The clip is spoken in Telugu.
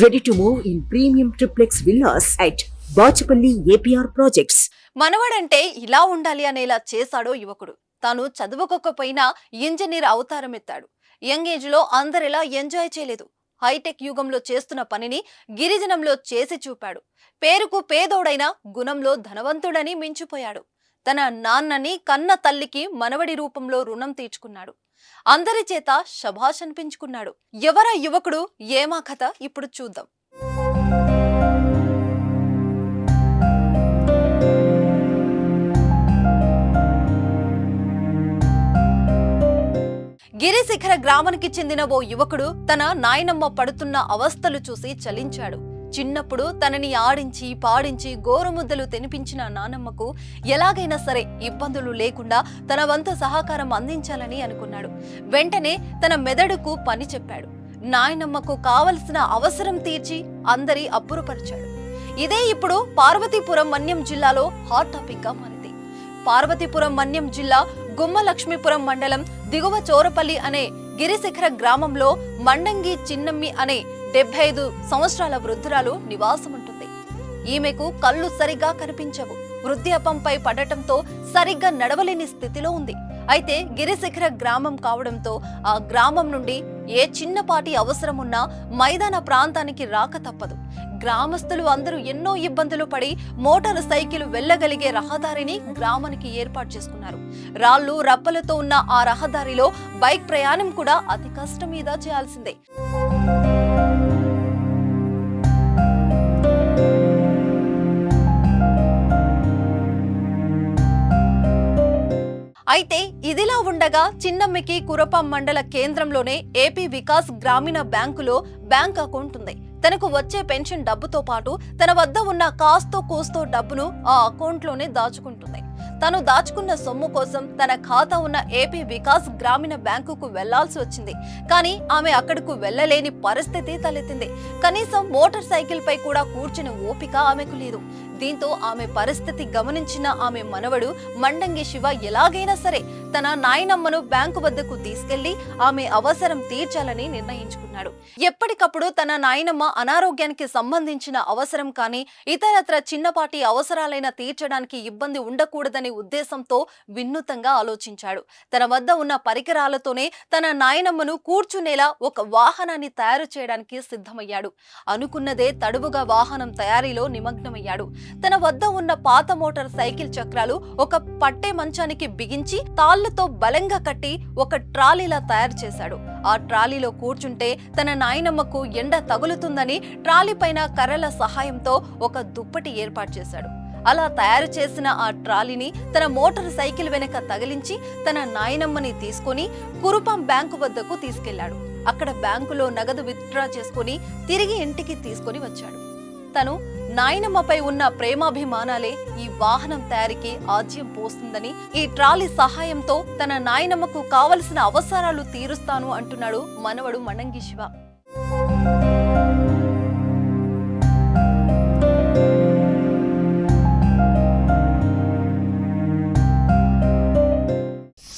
Ready to move in premium triplex villas at Bachupally APR projects మనవడంటే ఇలా ఉండాలి అనేలా చేశాడో యువకుడు. తాను చదువుకోకపోయినా ఇంజనీర్ అవతారం ఎత్తాడు. యంగ్ ఏజ్లో అందరిలా ఎంజాయ్ చేయలేదు. హైటెక్ యుగంలో చేస్తున్న పనిని గిరిజనంలో చేసి చూపాడు. పేరుకు పేదోడైన గుణంలో ధనవంతుడని మించిపోయాడు. తన నాన్నని కన్న తల్లికి మనవడి రూపంలో రుణం తీర్చుకున్నాడు. అందరి చేత శభాష్ అనిపించుకున్నాడు. ఎవరా యువకుడు? ఏమా కథ? ఇప్పుడు చూద్దాం. గిరిశిఖర గ్రామానికి చెందిన ఓ యువకుడు తన నాయనమ్మ పడుతున్న అవస్థలు చూసి చలించాడు. చిన్నప్పుడు తనని ఆడించి పాడించి గోరుముద్దలు తినిపించిన నానమ్మకు ఎలాగైనా సరే ఇబ్బందులు లేకుండా తన వంతు సహకారం అందించాలని అనుకున్నాడు. వెంటనే తన మెదడుకు పని చెప్పాడు. నాయనమ్మకు కావలసిన అవసరం తీర్చి అందరి అబ్బురపరిచాడు. ఇదే ఇప్పుడు పార్వతీపురం మన్యం జిల్లాలో హాట్ టాపిక్గా మారింది. పార్వతీపురం మన్యం జిల్లా గుమ్మలక్ష్మీపురం మండలం దిగువ చోరపల్లి అనే గిరిశిఖర గ్రామంలో మండంగి చిన్నమ్మి అనే డెబ్బై ఐదు సంవత్సరాల వృద్ధురాలు నివాసం ఉంటుంది ఈమెకు కళ్ళు సరిగ్గా కనిపించవు. వృద్ధాపంపై పడటంతో సరిగ్గా నడవలేని స్థితిలో ఉంది. అయితే గిరిశిఖర గ్రామం కావడంతో ఆ గ్రామం నుండి ఏ చిన్నపాటి అవసరం ఉన్నా మైదాన ప్రాంతానికి రాక తప్పదు. గ్రామస్తులు అందరూ ఎన్నో ఇబ్బందులు పడి మోటారు సైకిల్ వెళ్ళగలిగే రహదారిని గ్రామానికి ఏర్పాటు చేసుకున్నారు. రాళ్ళు రప్పలతో ఉన్న ఆ రహదారిలో బైక్ ప్రయాణం కూడా అతి కష్టం మీద చేయాల్సిందే. అయితే ఇదిలా ఉండగా చిన్నమ్మకి కురపం మండల కేంద్రంలోనే ఏపీ వికాస్ గ్రామీణ బ్యాంకులో బ్యాంక్ అకౌంట్ ఉంది. తనకు వచ్చే పెన్షన్ డబ్బుతో పాటు తన వద్ద ఉన్న కాస్తో కోస్తో డబ్బును ఆ అకౌంట్లోనే దాచుకుంటుంది. తను దాచుకున్న సొమ్ము కోసం తన ఖాతా ఉన్న ఏపీ వికాస్ గ్రామీణ బ్యాంకుకు వెళ్ళాల్సి వచ్చింది. కానీ ఆమె అక్కడకు వెళ్ళలేని పరిస్థితి తలెత్తింది. కనీసం మోటార్ సైకిల్ పై కూడా కూర్చుని ఓపిక ఆమెకు లేదు. దీంతో ఆమె పరిస్థితి గమనించిన ఆమె మనవడు మండంగి శివ ఎలాగైనా సరే తన నాయనమ్మను బ్యాంకు వద్దకు తీసుకెళ్ళి ఆమె అవసరం తీర్చాలని నిర్ణయించుకున్నాడు. ఎప్పటికప్పుడు తన నాయనమ్మ అనారోగ్యానికి సంబంధించిన అవసరం కానీ ఇతరత్ర చిన్నపాటి అవసరాలైన తీర్చడానికి ఇబ్బంది ఉండకూడదని ఉద్దేశంతో వినూతంగా ఆలోచించాడు. తన వద్ద ఉన్న పరికరాలతోనే తన నాయనమ్మను కూర్చునేలా ఒక వాహనాన్ని తయారు చేయడానికి సిద్ధమయ్యాడు. అనుకున్నదే తడువుగా వాహనం తయారీలో నిమగ్నమయ్యాడు. తన వద్ద ఉన్న పాత మోటార్ సైకిల్ చక్రాలు ఒక పట్టే మంచానికి బిగించి తాళ్ళతో బలంగా కట్టి ఒక ట్రాలీలా తయారు చేశాడు. ఆ ట్రాలీలో కూర్చుంటే తన నాయనమ్మకు ఎండ తగులుతుందని ట్రాలీ పైన కర్రల సహాయంతో ఒక దుప్పటి ఏర్పాటు చేశాడు. అలా తయారు చేసిన ఆ ట్రాలీని తన మోటార్ సైకిల్ వెనక తగిలించి తన నాయనమ్మని తీసుకొని కురుపం బ్యాంకు వద్దకు తీసుకెళ్ళాడు. అక్కడ బ్యాంకులో నగదు విత్డ్రా చేసుకుని తిరిగి ఇంటికి తీసుకొని వచ్చాడు. తను నాయనమ్మపై ఉన్న ప్రేమాభిమానాలే ఈ వాహనం తయారీకి ఆజ్యం పోస్తుందని ఈ ట్రాలీ సహాయంతో తన నాయనమ్మకు కావలసిన అవసరాలు తీరుస్తాను అంటున్నాడు మనవడు మణంగి శివ.